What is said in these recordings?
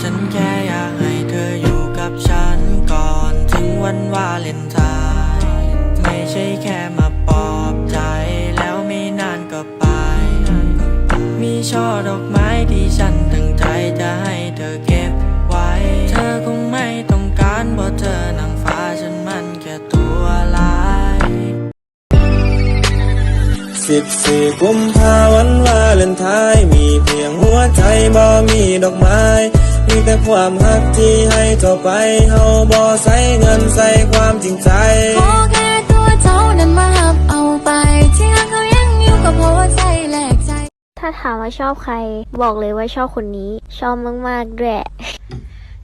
ฉันแค่อยากให้เธออยู่กับฉันก่อน ถึงวันวาเลนไทน์ไม่ใช่แค่มาปลอบใจ แล้วไม่นานก็ไป มีช่อดอกไม้ที่ฉันตั้งใจจะให้เธอเก็บไว้ เธอคงไม่ต้องการเพราะเธอนางฟ้าฉันมันแค่ตัวลายสิบสี่กุมภาวันวาเลนไทน์มีเพียงหัวใจบ่มีดอกไม้ ความหักที่ให้เธอไปเฮาบ่ใส่เงินใส่ความจริงใจ ขอแค่ตัวเจ้านั้นมาหับเอาไป ที่รักเขายังอยู่กับเพราะว่าใจแหลกใจ ถ้าถามว่าชอบใคร บอกเลยว่าชอบคนนี้ ชอบมากๆด้วย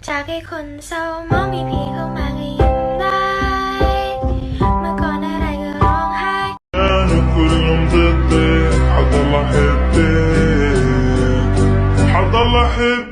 จากให้คนเศร้ามองมีพี่เข้ามาก็ยิ้มได้ เมื่อก่อนอะไรก็ร้องไห้ انا كلهم ضدي حضل احبك حضل احبك حضل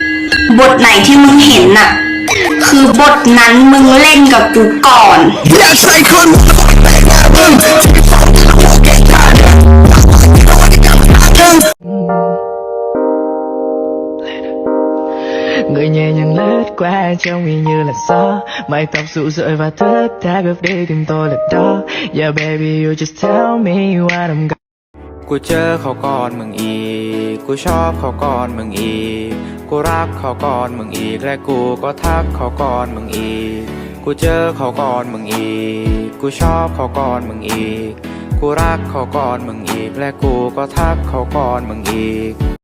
บทไหนที่มึงเห็นน่ะ คือบทนั้นมึงเล่นกับกูก่อน Người nhẹ nhàng lướt qua trông y như là gió Mái tóc rụ rượi và thức tha gấp đi tìm tôi là đó Yeah baby you just tell me what I'm gonna กูเจอเขาก่อนมึงอีก กูชอบเขาก่อนมึงอีก กูรักเขาก่อนมึงอีกและกูก็ทักเขาก่อนมึงอีก กูเจอเขาก่อนมึงอีก กูชอบเขาก่อนมึงอีก กูรักเขาก่อนมึงอีกและกูก็ทักเขาก่อนมึงอีก